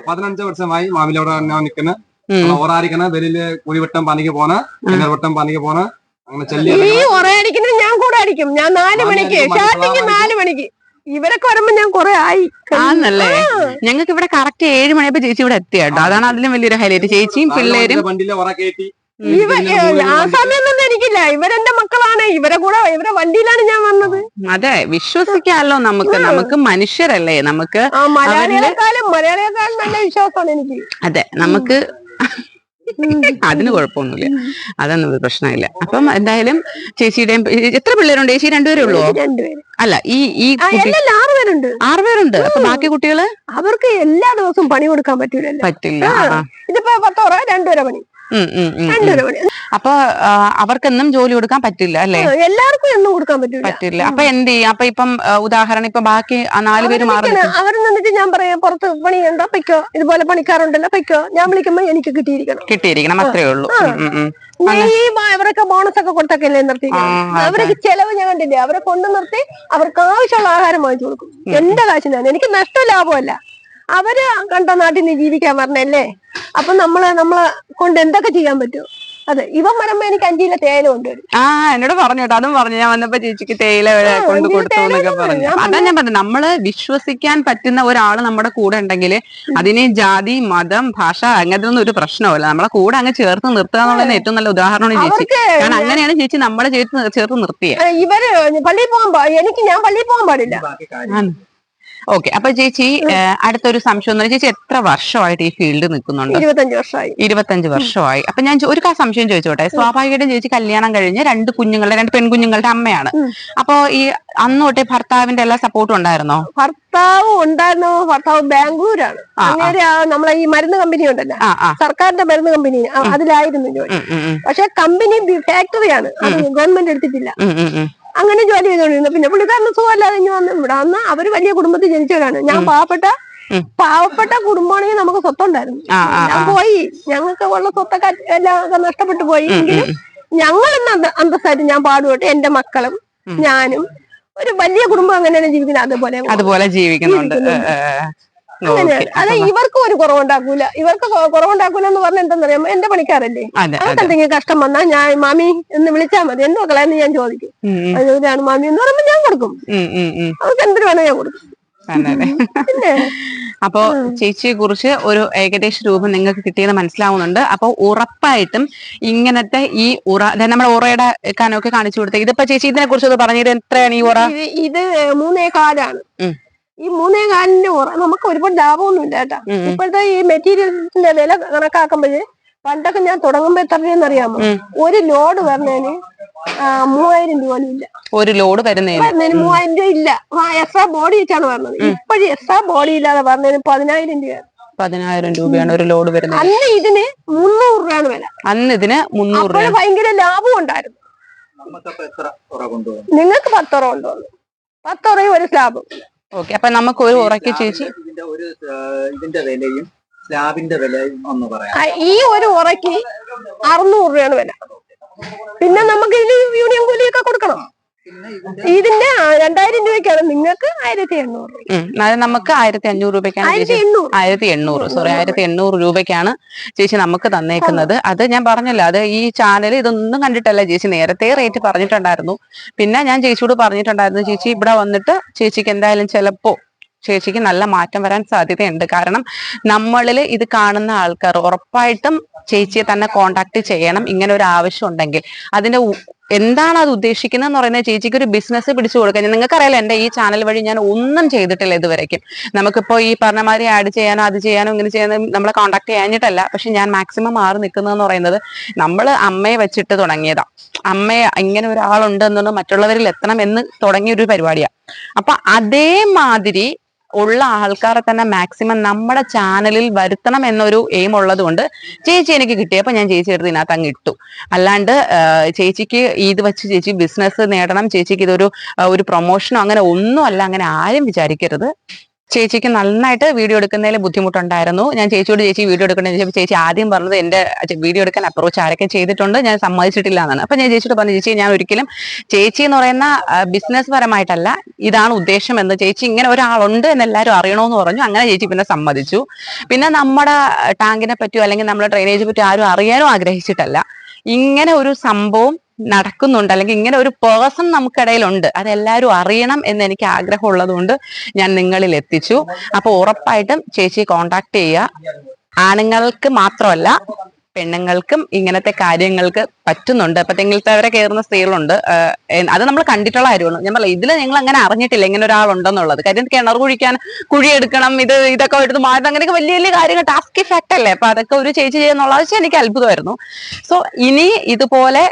പതിനഞ്ച് വർഷമായി മാമിലവിടെ നിൽക്കുന്ന. ഓറാരിക്കണ വെളിയിൽ കുഴിവട്ടം പണിക്ക് പോണ കിണർവട്ടം പണിക്ക് പോണ അങ്ങനെ ചെല്ലി ഈ ഉറ ഞാൻ കൂടെ അടിക്കും. ഞാൻ നാല് മണിക്ക് മനസ്സിലാവാൻ നാല് മണിക്ക്. ഇവരൊക്കെ വരുമ്പോ ഞാൻ കൊറേ ആയി. ആന്നല്ലേ ഞങ്ങൾക്ക് ഇവിടെ കറക്റ്റ് ഏഴ് മണിയപ്പോ ചേച്ചി ഇവിടെ എത്തിയ കേട്ടോ. അതാണ് അതിലും വലിയൊരു ഹൈലൈറ്റ് ചേച്ചിയും പിള്ളേരും ഇവ ആ സമയമൊന്നും എനിക്കില്ല. ഇവരെന്റെ മക്കളാണ്. ഇവരെ കൂടെ ഇവരെ വണ്ടിയിലാണ് ഞാൻ വന്നത്. അതെ വിശ്വസിക്കാമല്ലോ നമുക്ക്. നമുക്ക് മനുഷ്യരല്ലേ. നമുക്ക് മലയാളികളെക്കാളും മലയാളികളെക്കാളും നല്ല വിശ്വാസമാണ് എനിക്ക്. അതെ നമുക്ക് <laughs> അതിന് കുഴപ്പമൊന്നുമില്ല. അതൊന്നും ഒരു പ്രശ്നമില്ല. അപ്പം എന്തായാലും ചേച്ചിയുടെയും എത്ര പിള്ളേരുണ്ട് ചേച്ചി? രണ്ടുപേരേ ഉള്ളൂ? അല്ല ഈ ഈ ആറുപേരുണ്ട്. ആറുപേരുണ്ട്. അപ്പൊ ബാക്കി കുട്ടികൾ? അവർക്ക് എല്ലാ ദിവസവും പണി കൊടുക്കാൻ പറ്റൂലല്ലോ. പറ്റില്ല. ഇതിപ്പോ പത്തോറ രണ്ടുപേരെ പണി. അപ്പൊ അവർക്കെന്നും ജോലി കൊടുക്കാൻ പറ്റില്ല അല്ലേ? എല്ലാവർക്കും എന്നും കൊടുക്കാൻ പറ്റില്ല. പറ്റില്ല അപ്പൊ എന്ത് ചെയ്യും? അപ്പൊ ഇപ്പം ഉദാഹരണം ഇപ്പൊ ബാക്കി നാലുപേര് നാല് പേര് മാറി. അവർ നിന്നിട്ട് ഞാൻ പറയാം പുറത്ത് പണിയുണ്ടോ പൊയ്ക്കോ. ഇതുപോലെ പണിക്കാറുണ്ടല്ലോ പൊയ്ക്കോ. ഞാൻ വിളിക്കുമ്പോ എനിക്ക് കിട്ടിയിരിക്കണം. കിട്ടിയിരിക്കണം അത്രേ ഉള്ളൂ. ഈ അവരൊക്കെ ബോണസ് ഒക്കെ കൊടുത്തൊക്കെ നിർത്തി അവരൊക്കെ അവർക്ക് ചെലവ് ഞാൻ കണ്ടില്ലേ? അവരെ കൊണ്ടു നിർത്തി അവർക്ക് ആവശ്യമുള്ള ആഹാരം വാങ്ങിച്ചു കൊടുക്കും. എന്റെ കാശിനാണ് എനിക്ക് നഷ്ടം ലാഭമല്ല. അവർ കണ്ട നാട്ടിൽ നിന്ന് ജീവിക്കാൻ പറഞ്ഞല്ലേ അപ്പൊ നമ്മൾ നമ്മളെ കൊണ്ട് എന്തൊക്കെ ചെയ്യാൻ പറ്റും? അതെ ഇവൻ വരുമ്പോ എനിക്ക് അഞ്ചിലെ തേയില കൊണ്ടുവരും ആ എന്നോട് പറഞ്ഞു കേട്ടോ. അതും പറഞ്ഞു. ഞാൻ വന്നപ്പോ ചേച്ചിക്ക് തേയില കൊണ്ട് കൊടുത്തു എന്നൊക്കെ പറഞ്ഞു. അതാ ഞാൻ പറഞ്ഞു നമ്മൾ വിശ്വസിക്കാൻ പറ്റുന്ന ഒരാൾ നമ്മുടെ കൂടെ ഉണ്ടെങ്കിൽ അതിനെ ജാതി മതം ഭാഷ അങ്ങനത്തെ ഒന്നും ഒരു പ്രശ്നമല്ല നമ്മളെ കൂടെ അങ്ങ് ചേർത്ത് നിർത്തുക എന്നുള്ളതിന് ഏറ്റവും നല്ല ഉദാഹരണമാണ് ചേച്ചി. കാരണം അങ്ങനെയാണ് ചേച്ചി നമ്മളെ ചേർത്ത് ചേർത്ത് നിർത്തിയത് ഇവർ പള്ളിയിൽ പോകാൻ പാ- എനിക്ക് ഞാൻ പള്ളിയിൽ പോകാൻ പാടില്ല. ഓക്കെ അപ്പൊ ചേച്ചി അടുത്തൊരു സംശയം എന്ന് ചേച്ചി എത്ര വർഷമായിട്ട് ഈ ഫീൽഡ് നിൽക്കുന്നുണ്ട്? ഇരുപത്തഞ്ച് വർഷമായി. ഇരുപത്തഞ്ച് വർഷമായി. അപ്പൊ ഞാൻ ഒരു സംശയം ചോദിച്ചോട്ടെ. സ്വാഭാവികമായിട്ടും ചേച്ചി കല്യാണം കഴിഞ്ഞ് രണ്ട് കുഞ്ഞുങ്ങളുടെ രണ്ട് പെൺകുഞ്ഞുങ്ങളുടെ അമ്മയാണ്. അപ്പൊ ഈ അന്ന് തൊട്ടേ ഭർത്താവിന്റെ എല്ലാ സപ്പോർട്ടും ഉണ്ടായിരുന്നോ? ഭർത്താവ് ഉണ്ടായിരുന്നു ഭർത്താവ് ബാംഗ്ലൂരാണ്. അങ്ങനെ നമ്മളെ ഈ മരുന്ന് കമ്പനി ഉണ്ടല്ലോ. സർക്കാരിന്റെ മരുന്ന് കമ്പനി അതിലായിരുന്നു ജോലി. പക്ഷെ കമ്പനി ഫാക്ടറിയാണ് അത് ഗവൺമെന്റ് എടുത്തിട്ടില്ല. അങ്ങനെ ജോലി ചെയ്തോണ്ടിരുന്നു പിന്നെ പുള്ളിക്കാരന് സുഖമല്ലാതെ ഇനി വന്ന് ഇവിടെ വന്ന് അവർ വലിയ കുടുംബത്തിൽ ജനിച്ചവരാണ്. ഞാൻ പാവപ്പെട്ട പാവപ്പെട്ട കുടുംബമാണെങ്കിൽ നമുക്ക് സ്വത്തുണ്ടായിരുന്നു. ഞാൻ പോയി. ഞങ്ങൾക്ക് ഉള്ള സ്വത്തൊക്കെ എല്ലാം നഷ്ടപ്പെട്ടു പോയി. എങ്കിലും ഞങ്ങൾ ഇന്ന് അന്ത- അന്തസ്സായിട്ട് ഞാൻ പാടുപെട്ട്. എന്റെ മക്കളും ഞാനും ഒരു വലിയ കുടുംബം അങ്ങനെയാണ് ജീവിക്കുന്നത്. അതുപോലെ അതുപോലെ ജീവിക്കുന്നുണ്ട്. അങ്ങനെയാണ്. അത് ഇവർക്കും ഒരു കുറവുണ്ടാക്കൂല. ഇവർക്ക് കുറവുണ്ടാക്കൂല എന്ന് പറഞ്ഞാൽ എന്താണെന്നറിയാമോ എന്റെ പണിക്കാരല്ലേ? അവർക്ക് എന്തെങ്കിലും കഷ്ടം വന്നാ ഞാൻ മാമി എന്ന് വിളിച്ചാൽ മതി. എന്റെ മക്കളെന്ന് ഞാൻ ചോദിക്കും. അതിനാണ് മാമി എന്ന് പറയുമ്പോൾ ഞാൻ കൊടുക്കും. അവർക്ക് എന്തിനു വേണോ ഞാൻ കൊടുക്കും. പിന്നെ അപ്പോ ചേച്ചിയെ കുറിച്ച് ഒരു ഏകദേശ രൂപം നിങ്ങൾക്ക് കിട്ടിയത് മനസ്സിലാവുന്നുണ്ട്. അപ്പോൾ ഉറപ്പായിട്ടും ഇങ്ങനത്തെ ഈ ഉറ അതായത് നമ്മുടെ ഉറയുടെ കനമൊക്കെ കാണിച്ചു കൊടുത്തത് ഇതിപ്പോ ചേച്ചി ഇതിനെ കുറിച്ച് പറഞ്ഞത് എത്രയാണ് ഈ ഉറ? ഇത് മൂന്നേ കാലാണ്. ഈ മൂന്നേ കാലിന്റെ ഉറ നമുക്ക് ഒരുപാട് ലാഭമൊന്നുമില്ല കേട്ടാ. ഉം, ഉം. ഇപ്പോഴത്തെ ഈ മെറ്റീരിയൽസിന്റെ വില കണക്കാക്കുമ്പോഴേ പണ്ടൊക്കെ ഞാൻ തുടങ്ങുമ്പോ എത്ര അറിയാമോ ഒരു ലോഡ് വരുന്നതിന് മൂവായിരം രൂപ ഇല്ല. ഒരു ലോഡ് വരുന്നതിന്. മൂവായിരം രൂപ ഇല്ല. എക്സ്ട്രാ ബോഡി വെച്ചാണ് പറഞ്ഞത് ഇപ്പോഴും എക്സ്ട്രാ ബോഡി ഇല്ലാതെ പറഞ്ഞതിന് പതിനായിരം രൂപ പതിനായിരം രൂപയാണ് ഒരു ലോഡ് വരുന്നത്. അന്ന് ഇതിന് മുന്നൂറ് രൂപയാണ് വില. അന്ന് ഇതിന് മുന്നൂറ് രൂപ ഭയങ്കര ലാഭം ഉണ്ടായിരുന്നു. നിങ്ങൾക്ക് പത്തുറ കൊണ്ടുവന്നു. പത്തുറയും ഒരു സ്ലാബും ഓക്കെ അപ്പൊ നമുക്ക് ഒരു ഉറക്കി ചേച്ചി. ഇതിന്റെ ഒരു ഇതിന്റെ വിലയും സ്ലാബിന്റെ വിലയും ഒന്ന് പറയാം. ഈ ഒരു ഉറക്കി അറുന്നൂറ് രൂപയാണ് വില. പിന്നെ നമുക്ക് ഇതിന് യൂണിയൻ കൂലിയൊക്കെ കൊടുക്കണം. ഇതിന്റെ രണ്ടായിരം രൂപയ്ക്കാണ്. നിങ്ങൾക്ക് ആയിരത്തി എണ്ണൂറ് അതായത് നമുക്ക് ആയിരത്തി അഞ്ഞൂറ് രൂപയ്ക്കാണ് ആയിരത്തി എണ്ണൂറ് സോറി ആയിരത്തി എണ്ണൂറ് രൂപയ്ക്കാണ് ചേച്ചി നമുക്ക് തന്നേക്കുന്നത്. അത് ഞാൻ പറഞ്ഞല്ലോ അത് ഈ ചാനൽ ഇതൊന്നും കണ്ടിട്ടല്ല ചേച്ചി. നേരത്തെ റേറ്റ് പറഞ്ഞിട്ടുണ്ടായിരുന്നു. പിന്നെ ഞാൻ ചേച്ചിയോട് പറഞ്ഞിട്ടുണ്ടായിരുന്നു ചേച്ചി ഇവിടെ വന്നിട്ട് ചേച്ചിക്ക് എന്തായാലും ചിലപ്പോ ചേച്ചിക്ക് നല്ല മാറ്റം വരാൻ സാധ്യതയുണ്ട്. കാരണം നമ്മളിൽ ഇത് കാണുന്ന ആൾക്കാർ ഉറപ്പായിട്ടും ചേച്ചിയെ തന്നെ കോണ്ടാക്ട് ചെയ്യണം ഇങ്ങനെ ഒരു ആവശ്യം ഉണ്ടെങ്കിൽ. അതിന്റെ എന്താണ് അത് ഉദ്ദേശിക്കുന്നത് എന്ന് പറയുന്നത് ചേച്ചിക്ക് ഒരു ബിസിനസ് പിടിച്ചു കൊടുക്കാൻ. നിങ്ങൾക്കറിയാലോ എന്റെ ഈ ചാനൽ വഴി ഞാൻ ഒന്നും ചെയ്തിട്ടില്ല ഇതുവരെയ്ക്കും നമുക്കിപ്പോ ഈ പറഞ്ഞ മാതിരി ആഡ് ചെയ്യാനോ അത് ചെയ്യാനോ ഇങ്ങനെ ചെയ്യാനോ നമ്മളെ കോൺടാക്ട് ചെയ്യാനിട്ടല്ല പക്ഷെ ഞാൻ മാക്സിമം മാറി നിൽക്കുന്നതെന്ന് പറയുന്നത് നമ്മൾ അമ്മയെ വെച്ചിട്ട് തുടങ്ങിയതാ. അമ്മയെ ഇങ്ങനെ ഒരാളുണ്ട് എന്നുള്ളത് മറ്റുള്ളവരിൽ എത്തണം എന്ന് തുടങ്ങിയ ഒരു പരിപാടിയാണ് അപ്പൊ അതേമാതിരി ഉള്ള ആൾക്കാരെ തന്നെ മാക്സിമം നമ്മുടെ ചാനലിൽ വരുത്തണം എന്നൊരു എയിം ഉള്ളതുകൊണ്ട് ചേച്ചി എനിക്ക് കിട്ടിയപ്പോൾ ഞാൻ ചേച്ചി എടുത്ത് ഇതിനകത്ത് അങ്ങ് ഇട്ടു. അല്ലാണ്ട് ചേച്ചിക്ക് ഇത് വെച്ച് ചേച്ചി ബിസിനസ് നേടണം. ചേച്ചിക്ക് ഇതൊരു ഒരു പ്രൊമോഷനോ അങ്ങനെ ഒന്നും അല്ല അങ്ങനെ ആരും വിചാരിക്കരുത്. ചേച്ചിക്ക് നന്നായിട്ട് വീഡിയോ എടുക്കുന്നതിൽ ബുദ്ധിമുട്ടുണ്ടായിരുന്നു. ഞാൻ ചേച്ചിയോട് ചേച്ചി വീഡിയോ എടുക്കണമെന്ന് ചോദിച്ചപ്പോൾ ചേച്ചി ആദ്യം പറഞ്ഞത് എന്റെ വീഡിയോ എടുക്കാൻ അപ്രോച്ച് ആരൊക്കെ ചെയ്തിട്ടുണ്ട് ഞാൻ സമ്മതിച്ചിട്ടില്ല എന്നാണ് അപ്പൊ ഞാൻ ചേച്ചിയോട് പറഞ്ഞു ചേച്ചി ഞാൻ ഒരിക്കലും ചേച്ചി എന്ന് പറയുന്ന ബിസിനസ് പരമായിട്ടല്ല ഇതാണ് ഉദ്ദേശം എന്ന് ചേച്ചി ഇങ്ങനെ ഒരാളുണ്ട് എന്ന് എല്ലാവരും അറിയണമെന്ന് പറഞ്ഞു. അങ്ങനെ ചേച്ചി പിന്നെ സമ്മതിച്ചു. പിന്നെ നമ്മുടെ ടാങ്കിനെ പറ്റിയോ അല്ലെങ്കിൽ നമ്മുടെ ഡ്രെയിനേജ് പറ്റിയോ ആരും അറിയാനും ആഗ്രഹിച്ചിട്ടല്ല. ഇങ്ങനെ ഒരു സംഭവം നടക്കുന്നുണ്ട്. അല്ലെങ്കിൽ ഇങ്ങനെ ഒരു പേഴ്സൺ നമുക്കിടയിലുണ്ട്. അതെല്ലാവരും അറിയണം എന്ന് എനിക്ക് ആഗ്രഹമുള്ളത് കൊണ്ട് ഞാൻ നിങ്ങളിൽ എത്തിച്ചു. അപ്പോൾ ഉറപ്പായിട്ടും ചേച്ചി കോണ്ടാക്ട് ചെയ്യുക. ആണുങ്ങൾക്ക് മാത്രമല്ല പെണ്ണുങ്ങൾക്കും ഇങ്ങനത്തെ കാര്യങ്ങൾക്ക് പറ്റുന്നുണ്ട്. അപ്പൊ തെങ്ങിലത്തവരെ കയറുന്ന സ്ത്രീകളുണ്ട്. അത് നമ്മൾ കണ്ടിട്ടുള്ള കാര്യമാണ്. ഞാൻ പറയാം ഇതിൽ ഞങ്ങൾ അങ്ങനെ അറിഞ്ഞിട്ടില്ല ഇങ്ങനെ ഒരാളുണ്ടെന്നുള്ളത്. കാര്യം കിണർ കുഴിക്കാൻ കുഴിയെടുക്കണം ഇത് ഇതൊക്കെ എടുത്ത് മാറ്റം അങ്ങനെയൊക്കെ വലിയ വലിയ കാര്യങ്ങൾ ടാസ്ക് ഫാക്ട് അല്ലേ? അപ്പൊ അതൊക്കെ ഒരു ചേച്ചി ചെയ്യുന്നുള്ളത് വെച്ചാൽ എനിക്ക് അത്ഭുതമായിരുന്നു. സോ ഇനി ഇതുപോലെ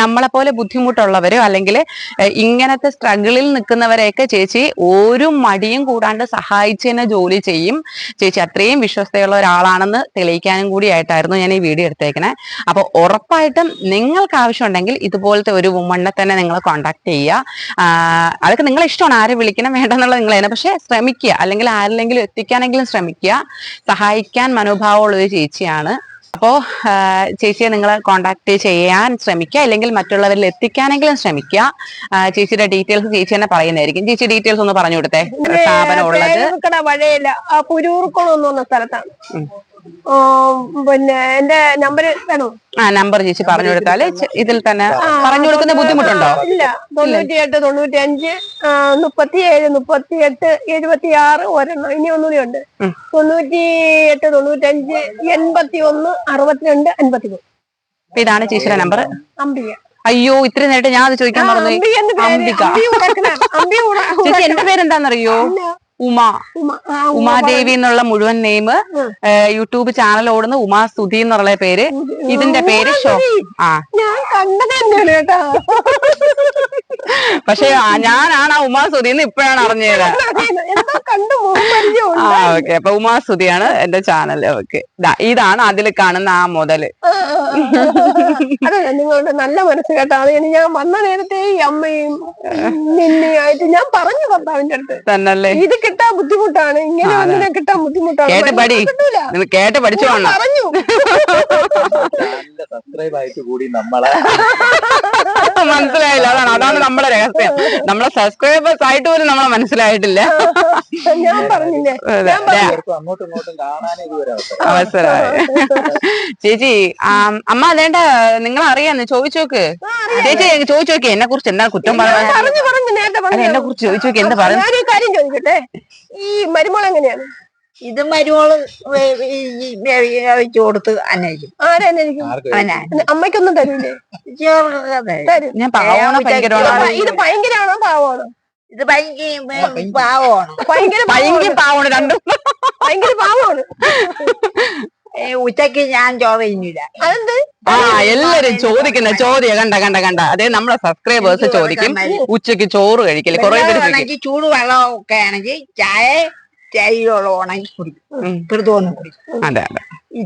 നമ്മളെപ്പോലെ നമ്മളെ പോലെ ബുദ്ധിമുട്ടുള്ളവരോ അല്ലെങ്കിൽ ഇങ്ങനത്തെ സ്ട്രഗിളിൽ നിൽക്കുന്നവരെയൊക്കെ ചേച്ചി ഒരു മടിയും കൂടാണ്ട് സഹായിച്ചതിനെ ജോലി ചെയ്യും. ചേച്ചി അത്രയും വിശ്വസ്തയുള്ള ഒരാളാണെന്ന് തെളിയിക്കാനും കൂടിയായിട്ടായിരുന്നു ഞാൻ ഈ വീഡിയോ എടുത്തേക്കണേ. അപ്പോൾ ഉറപ്പായിട്ടും നിങ്ങൾക്ക് ആവശ്യമുണ്ടെങ്കിൽ ഇതുപോലത്തെ ഒരു വുമണിനെ തന്നെ നിങ്ങൾ കോണ്ടാക്ട് ചെയ്യുക. അതൊക്കെ നിങ്ങളെ ഇഷ്ടമാണ്. ആരെ വിളിക്കണം വേണ്ടെന്നുള്ളത് നിങ്ങൾ തന്നെ. പക്ഷേ ശ്രമിക്കുക. അല്ലെങ്കിൽ ആരിലെങ്കിലും എത്തിക്കാനെങ്കിലും ശ്രമിക്കുക. സഹായിക്കാൻ മനോഭാവമുള്ള ഒരു ചേച്ചിയാണ്. അപ്പോ ആഹ് ചേച്ചിയെ നിങ്ങൾ കോണ്ടാക്ട് ചെയ്യാൻ ശ്രമിക്കുക. അല്ലെങ്കിൽ മറ്റുള്ളവരിൽ എത്തിക്കാനെങ്കിലും ശ്രമിക്കുക. ചേച്ചിയുടെ ഡീറ്റെയിൽസ് ചേച്ചി തന്നെ പറയുന്നതായിരിക്കും. ചേച്ചി ഡീറ്റെയിൽസ് ഒന്ന് പറഞ്ഞു കൊടുത്തേ. സ്ഥാപനം ഉള്ളത്. പുരൂർക്കുളം എന്ന് പറഞ്ഞ സ്ഥലത്താണ്. പിന്നെ എന്റെ നമ്പർ വേണോ? ആ നമ്പർ ചേച്ചി പറഞ്ഞു കൊടുത്താൽ ഇതിൽ തന്നെ പറഞ്ഞു കൊടുക്കുന്ന ബുദ്ധിമുട്ടുണ്ടോ? ഇല്ല. തൊണ്ണൂറ്റിയെട്ട് തൊണ്ണൂറ്റി അഞ്ച് മുപ്പത്തി ഏഴ് മുപ്പത്തി എട്ട് എഴുപത്തി ആറ് ഒരെണ്ണം. ഇനി ഒന്നുകൂടി ഉണ്ട്. ഉം. തൊണ്ണൂറ്റി എട്ട് തൊണ്ണൂറ്റി അഞ്ച് എൺപത്തി ഒന്ന് അറുപത്തിരണ്ട് അൻപത്തി മൂന്ന് ഇതാണ് ചേച്ചിയുടെ നമ്പർ. അമ്പിയ അയ്യോ ഇത്രയും നേരിട്ട് ഞാൻ അത് ചോദിക്കാൻ പറഞ്ഞു അംബിക ചേച്ചി എന്റെ പേരെന്താന്നറിയോ ഉമ. ഉമ. ഉമാദേവി എന്നുള്ള മുഴുവൻ നെയിം യൂട്യൂബ് ചാനൽ ഓടുന്ന ഉമാ സ്തുതി എന്നുള്ള പേര്. ഇതിന്റെ പേര് ഷോ. ആ. പക്ഷെ ഞാനാണ് ആ ഉമാ സ്തുതി എന്ന് ഇപ്പോഴാണ് അറിഞ്ഞത്. ആ ഓക്കെ അപ്പൊ ഉമാ സ്തുതിയാണ് എന്റെ ചാനൽ ഓക്കെ ഇതാണ് അതിൽ കാണുന്ന ആ മുതൽ. നിങ്ങളുടെ നല്ല മനസ്സ് കേട്ടോ. അത് ഞാൻ വന്ന നേരത്തെ ഈ അമ്മയും നിന്നെയായിട്ട് ഞാൻ പറഞ്ഞു ഭർത്താവിന്റെ അടുത്ത്. തന്നല്ലേ? ഇത് കിട്ടാൻ ബുദ്ധിമുട്ടാണ്. ഇങ്ങനെ. ഒന്നിനെ കിട്ടാൻ ബുദ്ധിമുട്ടാണ്. കേട്ട് പഠിച്ചു പറഞ്ഞു. സബ്സ്ക്രൈബ് ആയിട്ട് കൂടി നമ്മളെ. <laughs> മനസ്സിലായില്ല. അതാണ് അതാണ് നമ്മുടെ രഹസ്യം. നമ്മളെ സബ്സ്ക്രൈബേഴ്സ് ആയിട്ട് പോലും നമ്മളെ മനസ്സിലായിട്ടില്ല. <laughs> ഞാൻ പറഞ്ഞില്ലേ? പറഞ്ഞു. അങ്ങോട്ടും ഇങ്ങോട്ടും അവസരമായി. <laughs> ചേച്ചി ആം, അമ്മ അതേണ്ട നിങ്ങൾ അറിയാന്ന് ചോദിച്ചു നോക്ക്. ചേച്ചി ചോദിച്ചു നോക്കി എന്നെ കുറിച്ച് എന്താ കുറ്റം പറയാൻ പറഞ്ഞു പറഞ്ഞു നേരത്തെ പറഞ്ഞു. എന്നെ കുറിച്ച് ചോദിച്ചു നോക്കി എന്താ പറയുന്നത് കാര്യം ചോദിക്കട്ടെ? ഈ മരുമോൾ എങ്ങനെയാണ്? ഇത് മരുമോൾ വെച്ച് കൊടുത്ത് അന്വേഷിക്കും ആരായിരിക്കും അമ്മയ്ക്കൊന്നും തരൂലേ ഞാൻ ഭയങ്കരമാണ്. ഇത് പാവമാണോ? ഇത് ഭയങ്കര പാവമാണ്. ഭയങ്കര ഭയങ്കര പാവമാണ്. പാവണ് രണ്ടും. ഭയങ്കര പാവമാണ്. ഏ, ഉച്ചയ്ക്ക് ഞാൻ ചോറ് തിന്നില്ല അതെന്ത്? ആ എല്ലാരും ചോദിക്കുന്ന ചോദ്യ കണ്ട കണ്ട കണ്ട. അതെ നമ്മളെ സബ്സ്ക്രൈബേഴ്സ് ചോദിക്കും ഉച്ചയ്ക്ക് ചോറ് കഴിക്കില്ല കുറെ പേര് ചൂട് വെള്ളം ഒക്കെ ആണെങ്കിൽ ചായ ചായയോളം ഉണങ്ങി കുടിക്കും. അതെ അതെ. ഈ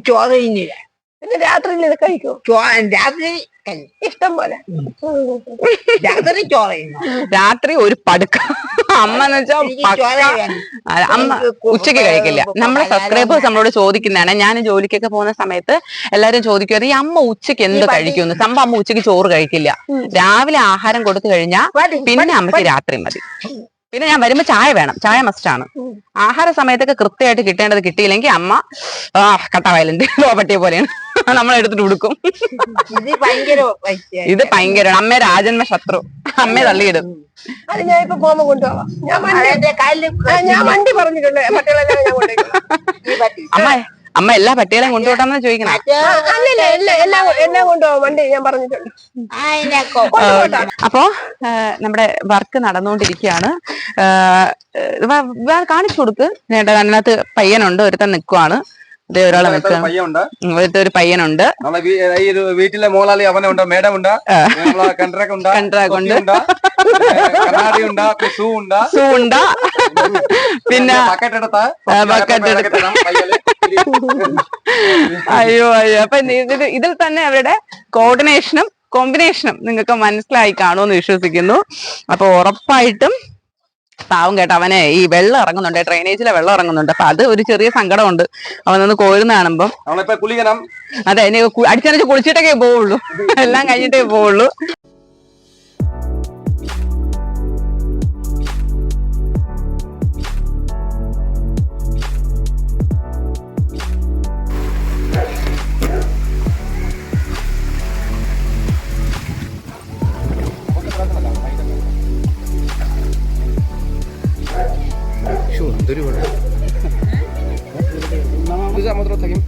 പിന്നെ രാത്രിയിൽ ഇത് കഴിക്കോ രാത്രി കഴിക്കും. ഇഷ്ടം പോലെ. <laughs> രാത്രി രാത്രി ഒരു പടുക്ക. അമ്മ എന്ന് വെച്ചാ എനിക്ക് പക്ക. ചോറ് വേണം. ആ, അമ്മ ഉച്ചയ്ക്ക് കഴിക്കില്ല. നമ്മളെ സബ്സ്ക്രൈബേഴ്സ് നമ്മളോട് ചോദിക്കുന്നതാണ്. ഞാൻ ജോലിക്കൊക്കെ പോകുന്ന സമയത്ത് എല്ലാരും ചോദിക്കും ഈ അമ്മ ഉച്ചയ്ക്ക് എന്ത് കഴിക്കുന്നു? സംഭവം അമ്മ ഉച്ചയ്ക്ക് ചോറ് കഴിക്കില്ല. രാവിലെ ആഹാരം കൊടുത്തു കഴിഞ്ഞാൽ പിന്നെ അമ്മയ്ക്ക് അമ്മയ്ക്ക് രാത്രി മതി. പിന്നെ ഞാൻ വരുമ്പോ ചായ വേണം. ചായ മസ്റ്റ് ആണ്. ആഹാര സമയത്തൊക്കെ കൃത്യമായിട്ട് കിട്ടേണ്ടത് കിട്ടിയില്ലെങ്കിൽ അമ്മ ആ കട്ട വയലന്റ് പട്ടിയെ <laughs> പോലെയാണ്. നമ്മൾ എടുത്തിട്ട് കൊടുക്കും ഇത് ഭയങ്കര ഇത് ഭയങ്കര അമ്മ രാജന്മ ശത്രു. അമ്മയെ തള്ളിയിടും. അത് ഞാൻ ഇപ്പൊ പോകുമ്പോ കൊണ്ടുപോവാം. ഞാൻ വണ്ടി ഞാൻ വണ്ടി പറഞ്ഞിട്ടുണ്ട്. പട്ടികളെല്ലാം ഞാൻ കൊണ്ടുപോയി. അമ്മ അമ്മ എല്ലാ പട്ടികളെയും കൊണ്ടുപോട്ടെന്നാ ചോദിക്കണം? അല്ലല്ല എല്ലാം എല്ലാം എല്ലാം കൊണ്ടുപോകാം വണ്ടി ഞാൻ പറഞ്ഞിട്ടുണ്ട്. അപ്പോ ആ, നമ്മുടെ വർക്ക് നടന്നുകൊണ്ടിരിക്കുകയാണ്. ആ, വ- വ- കാണിച്ചു കൊടുക്ക്. നേട്ട അതിനകത്ത് പയ്യനുണ്ട് ഒരുത്തൻ നിൽക്കുവാണ് ഒരാളെ ഒരു പയ്യനുണ്ട്. വീട്ടിലെ മോളാളി അവനുണ്ട് മേഡം ഉണ്ട് കണ്ട്രാക്ക് ഉണ്ട് കണ്ട്രാക്ക് ഉണ്ട്. കണ്ണാടി ഉണ്ട് ഉണ്ട് ഉണ്ട് പിന്നെ ബക്കറ്റ് എടുത്ത. ആ, bucket എടുത്ത്. അയ്യോ അയ്യോ. അപ്പൊ ഇതിൽ ഇതിൽ തന്നെ അവരുടെ കോർഡിനേഷനും കോമ്പിനേഷനും നിങ്ങൾക്ക് മനസ്സിലായി കാണുമെന്ന് വിശ്വസിക്കുന്നു. അപ്പൊ ഉറപ്പായിട്ടും പാവം കേട്ടോ അവനെ. ഈ വെള്ളം ഇറങ്ങുന്നുണ്ട് ഡ്രെയിനേജിലെ വെള്ളം ഇറങ്ങുന്നുണ്ട്. അപ്പൊ അത് ഒരു ചെറിയ സങ്കടമുണ്ട്. അവൻ ഒന്ന് കോരുന്ന കാണുമ്പോ അതെ ഇനി അടിച്ചടിച്ച് കുളിച്ചിട്ടൊക്കെ പോവുള്ളൂ. എല്ലാം കഴിഞ്ഞിട്ടേ പോവുള്ളൂ. അപ്പൊ നമ്മുടെ ആ,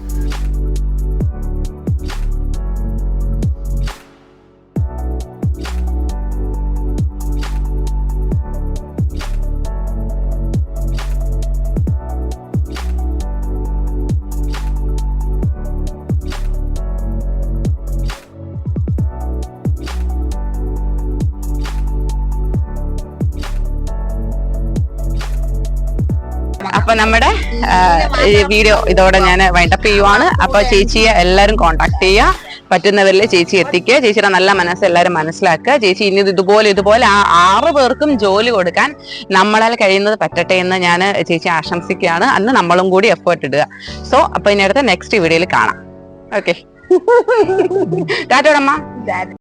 ഈ വീഡിയോ ഇതോടെ ഞാൻ വൈൻഡപ്പ് ചെയ്യുവാണ്. അപ്പോൾ ചേച്ചിയെ എല്ലാവരും കോണ്ടാക്ട് ചെയ്യുക പറ്റുന്നവരിൽ ചേച്ചി എത്തിക്കുക. ചേച്ചിയുടെ നല്ല മനസ്സ് എല്ലാവരും മനസ്സിലാക്കുക. ചേച്ചി ഇനി ഇതുപോലെ ഇതുപോലെ ആ ആറ് പേർക്കും ജോലി കൊടുക്കാൻ നമ്മളാൽ കഴിയുന്നത് പറ്റട്ടെ എന്ന് ഞാൻ ചേച്ചി ആശംസിക്കുകയാണ്. അന്ന് നമ്മളും കൂടി എഫേർട്ട് ഇടുക. സോ അപ്പോൾ ഇനി അടുത്ത നെക്സ്റ്റ് വീഡിയോയിൽ കാണാം. ഓക്കെ ടാറ്റോടമ്മ <laughs>